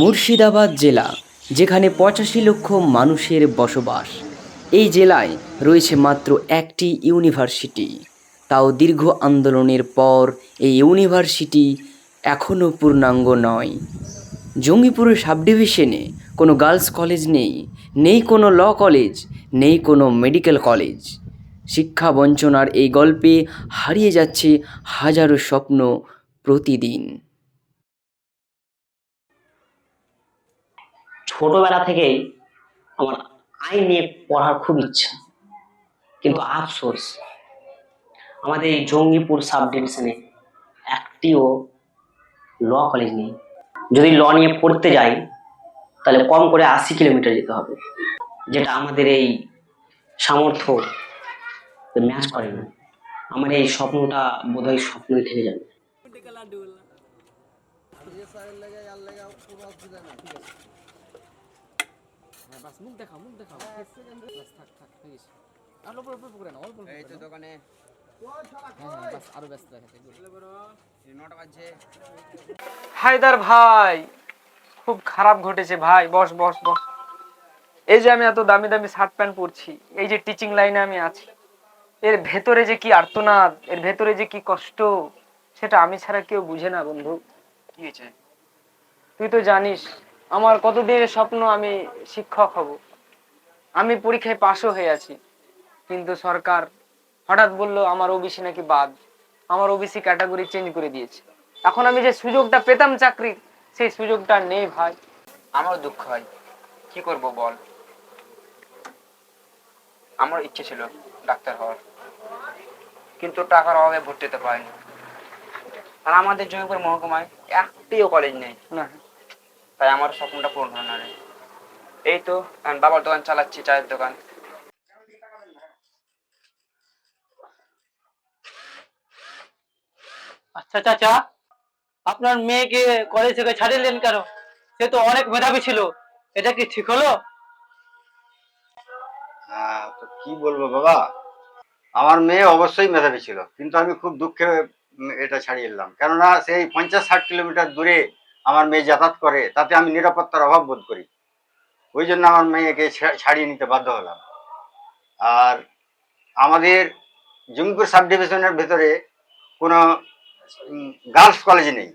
মুর্শিদাবাদ জেলা, যেখানে পঁচাশি লক্ষ মানুষের বসবাস। এই জেলায় রয়েছে মাত্র একটি ইউনিভার্সিটি। তাও দীর্ঘ আন্দোলনের পর এই ইউনিভার্সিটি এখনও পূর্ণাঙ্গ নয়। জঙ্গিপুরের সাব ডিভিশনে কোনো গার্লস কলেজ নেই নেই কোনো ল কলেজ, নেই কোনো মেডিকেল কলেজ। শিক্ষা বঞ্চনার এই গল্পে হারিয়ে যাচ্ছে হাজারো স্বপ্ন প্রতিদিন। ছোটবেলা থেকেই আমার আইন নিয়ে পড়ার খুব ইচ্ছা, কিন্তু আফসোস, আমাদের এই জঙ্গিপুর সাব ডিভিশনে একটিও ল কলেজ নেই। যদি ল নিয়ে পড়তে যাই, তাহলে কম করে আশি কিলোমিটার যেতে হবে, যেটা আমাদের এই সামর্থ্য ম্যাচ করে না। আমার এই স্বপ্নটা বোধহয় স্বপ্নই থেকে যাবে। বাস মুখ দেখাও মুখ দেখাও। বাস থাক থাক প্লিজ আর অল্প অল্প করে না অল্প এই তো দোকানে। হ্যাঁ হ্যাঁ বাস আরও ব্যস্ত দেখাচ্ছে নটা বাজছে। হায়দার ভাই খুব খারাপ ঘটেছে ভাই বস বস বস। এই যে আমি এত দামি দামি শার্ট প্যান্ট পরছি এই যে টিচিং লাইনে আমি আছি এর ভেতরে যে কি আর্তনাদ এর ভেতরে যে কি কষ্ট সেটা আমি ছাড়া কেউ বুঝে না বন্ধু। কি হয়েছে? তুই তো জানিস আমার কতদিনের স্বপ্ন আমি শিক্ষক হব? আমি পরীক্ষায় পাশও হয়ে আছি। কিন্তু সরকার হঠাৎ বলল আমার ওবিসি নাকি বাদ? আমার ওবিসি ক্যাটাগরি চেঞ্জ করে দিয়েছে। এখন আমি যে সুযোগটা পেতাম চাকরির সেই সুযোগটা নেই ভাই। আমারও দুঃখ হয়। কি করব বল? আমার ইচ্ছে ছিল ডাক্তার হওয়ার। কিন্তু টাকার অভাবে ভর্তি হতে পারিনি। আর আমাদের জমিপুর মহকুমায় একটিও কলেজ নেই। না। তাই আমার স্বপ্নটা পূরণ হয় না রে। এই তো আমি বাবার দোকান চালাচ্ছি চায়ের দোকান। আচ্ছা চাচা আপনার মেয়েকে কলেজ থেকে ছাড়িলেন কেন? সে তো অনেক মেধাবী ছিল। এটা কি ঠিক হলো? হ্যাঁ তো কি বলব বাবা? আমার মেয়ে অবশ্যই মেধাবী ছিল কিন্তু আমি খুব দুঃখে এটা ছাড়িয়ে এলাম। কেননা সেই পঞ্চাশ ষাট কিলোমিটার দূরে আমার মেয়ে যাতায়াত করে, তাতে আমি নিরাপত্তার অভাব বোধ করি। ওই জন্য আমার মেয়েকে ছাড়িয়ে নিতে বাধ্য হলাম। আর আমাদের জঙ্গিপুর সাব ডিভিশনের ভেতরে কোনো গার্লস কলেজ নেই।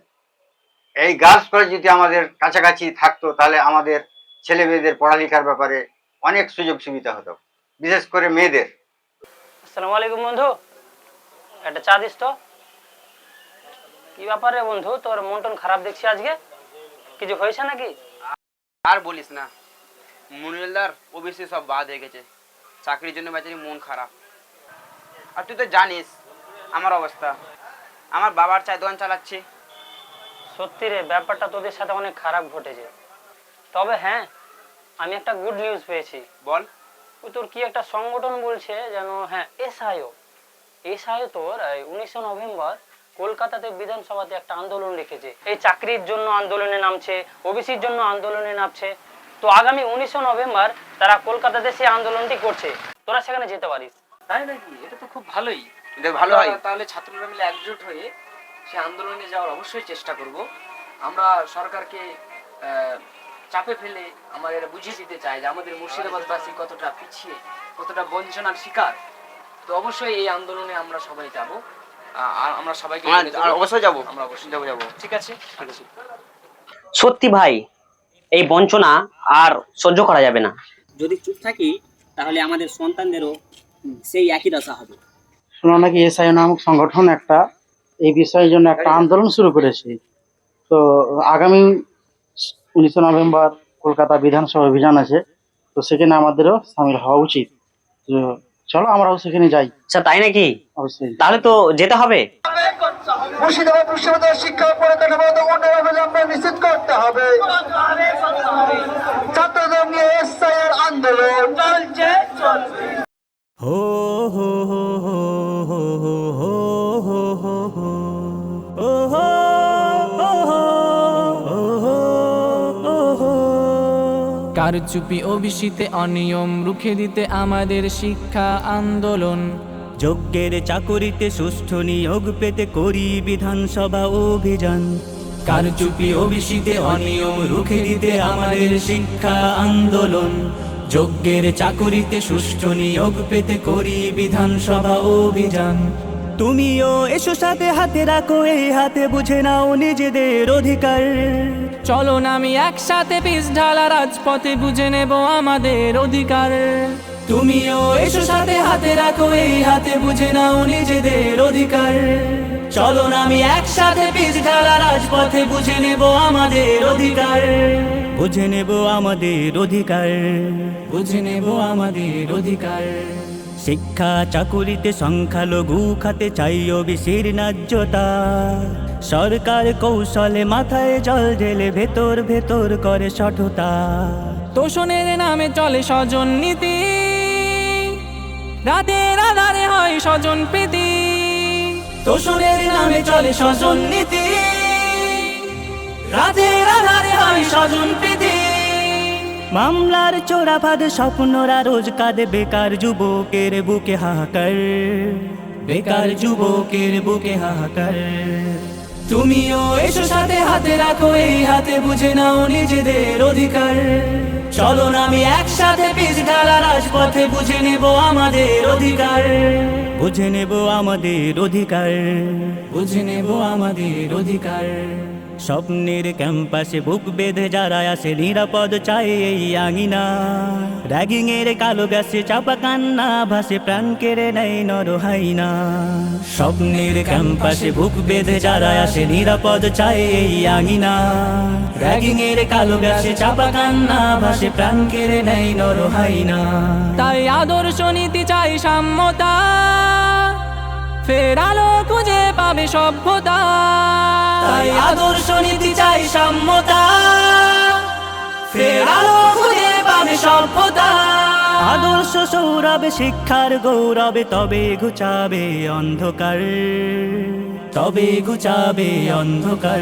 এই গার্লস কলেজ যদি আমাদের কাছাকাছি থাকতো, তাহলে আমাদের ছেলে মেয়েদের পড়ালেখার ব্যাপারে অনেক সুযোগ সুবিধা হতো, বিশেষ করে মেয়েদের। আসসালামু আলাইকুম বন্ধু। একটা চা দিস তো। কি ব্যাপারে বন্ধু তোর মন টন খারাপ দেখছি আজকে? কিছু হয়েছে নাকি? আর বলিস না মুনিলদার ওবিসি সব বাদ হয়ে গেছে। চাকরির জন্য বেচারি মন খারাপ। আর তুই তো জানিস আমার অবস্থা। আমার বাবার চায় দোকান চালাচ্ছি। সত্যি রে ব্যাপারটা তোদের সাথে অনেক খারাপ ঘটেছে। তবে হ্যাঁ আমি একটা গুড নিউজ পেয়েছি। বল। ওই তোর কি একটা সংগঠন বলছে যেন হ্যাঁ এসআইও। এসআইও তোর উনিশে নভেম্বর কলকাতাতে বিধানসভাতে একটা আন্দোলন রেখেছে। এই চাকরির জন্য আন্দোলনে নামছে ওবিসির জন্য আন্দোলনে নামছে। তো আগামী উনিশশো নভেম্বর তারা কলকাতাতে সেই আন্দোলনটি করছে। তোরা সেখানে যেতে পারিস। তাই নাকি? এটা তো খুব ভালোই। ভালো হয়। তাহলে ছাত্ররা মিলে একজোট হয়ে সে আন্দোলনে যাওয়ার অবশ্যই চেষ্টা করব। আমরা সরকারকে আহ, চাপে ফেলে আমরা এটা বুঝিয়ে দিতে চাই যে আমাদের মুর্শিদাবাদবাসী কতটা পিছিয়ে কতটা বঞ্চনার শিকার। তো অবশ্যই এই আন্দোলনে আমরা সবাই যাব। আমরা সবাইকে অবশ্যই যাব। আমরা অবশ্যই যাব যাব। ঠিক আছে? সত্যি ভাই এই বঞ্চনা আর সহ্য করা যাবে না। যদি চুপ থাকি তাহলে আমাদের সন্তানদেরও সেই একই দশা হবে। শুনলাম নাকি এসআই নামক সংগঠন একটা? এই বিষয়ের জন্য একটা আন্দোলন শুরু করেছে। তো আগামী উনিশে নভেম্বর কলকাতা বিধানসভা অভিযান আছে তো সেখানে আমাদেরও সামিল হওয়া উচিত। চলো আমরাও সেখানে যাই। আচ্ছা তাই নাকি? অবশ্যই। তাহলে তো যেতে হবে। মুর্শিদাবাদ বিশ্ববিদ্যালয় শিক্ষা পরিকাঠামোগত উন্নয়ন আমরা নিশ্চিত করতে হবে। ছাত্রদের নিয়ে আন্দোলন। চলছে কারচুপি ওবিসিতে অনিয়ম রুখে দিতে আমাদের শিক্ষা আন্দোলন। যজ্ঞের চাকরিতে সুষ্ঠু নিয়োগ পেতে করি বিধানসভা অভিযান। কারচুপি ওবিসিতে অনিয়ম রুখে দিতে আমাদের শিক্ষা আন্দোলন। যজ্ঞের চাকুরিতে সুষ্ঠু নিয়োগ পেতে করি বিধানসভা অভিযান। তুমিও এসো সাথে হাতে রাখো এই হাতে বুঝে নাও নিজেদের অধিকার। চলো না আমি একসাথে পিস ঢালা রাজপথে বুঝে নেব আমাদের অধিকার। তুমিও এসো সাথে হাতে রাখো এই হাতে বুঝে নাও নিজেদের অধিকার। চলো না আমি একসাথে পিস ঢালা রাজপথে বুঝে নেব আমাদের অধিকার। বুঝে নেব আমাদের অধিকার। বুঝে নেব আমাদের অধিকার। শিক্ষা চাকুরিতে সংখ্যালঘু খাতে চাই ওবিসির ন্যায্যতা। সরকার কৌশলে মাথায় জল ঢেলে ভেতর ভেতর করে সঠতা। তোষণের নামে চলে স্বজন নীতি। রাতের আধারে হয় স্বজন প্রীতি। তোষণের নামে চলে স্বজন নীতি। রাতের আধারে হয় স্বজন প্রীতি। মামলার চোরা ফাঁদ স্বপ্নরা রোজ কাঁদে বেকার যুবকের বুকে হাহাকার। বেকার যুবকের বুকে হাহাকার। তুমিও এসো সাথে, হাতে রাখো এই হাতে, বুঝে নাও নিজেদের অধিকার। চলো না আমি একসাথে পিস ঢালা রাজপথে, বুঝে নেব আমাদের অধিকার। বুঝে নেব আমাদের অধিকার। বুঝে নেব আমাদের অধিকার। স্বপ্নের ক্যাম্পাসে বুক বেঁধে যারা আসে নিরাপদ চাই এই আঙিনা। র্যাগিং এর কালো গ্যাসে চাপা কান্না, ভাসে প্রাণ কেড়ে নেই নরহাইনা স্বপ্নের ক্যাম্পাসে বুক বেঁধে যারা আসে নিরাপদ চাই এই আঙিনা। র্যাগিং এর কালো গ্যাসে চাপা কান্না, ভাসে প্রাণ কেড়ে নেই নরহাইনা তাই আদর্শ নীতি চাই সাম্যতা। ফের আলো খুঁজে পাবে সভ্যতা। তাই আদর্শ নীতি চাই সাম্যতা। ফের আলো খুঁজে পাবে সভ্যতা। আদর্শ সৌরভে শিক্ষার গৌরবে তবে ঘুচাবে অন্ধকার। তবে ঘুচাবে অন্ধকার।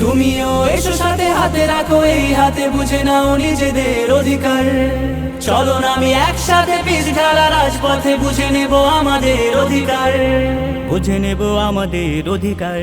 তুমিও এসো সাথে হাতে রাখো, এই হাতে বুঝে নাও নিজেদের অধিকার। চলো না আমি একসাথে পিস ঢালা রাজপথে বুঝে নেব আমাদের অধিকার। বুঝে নেব আমাদের অধিকার।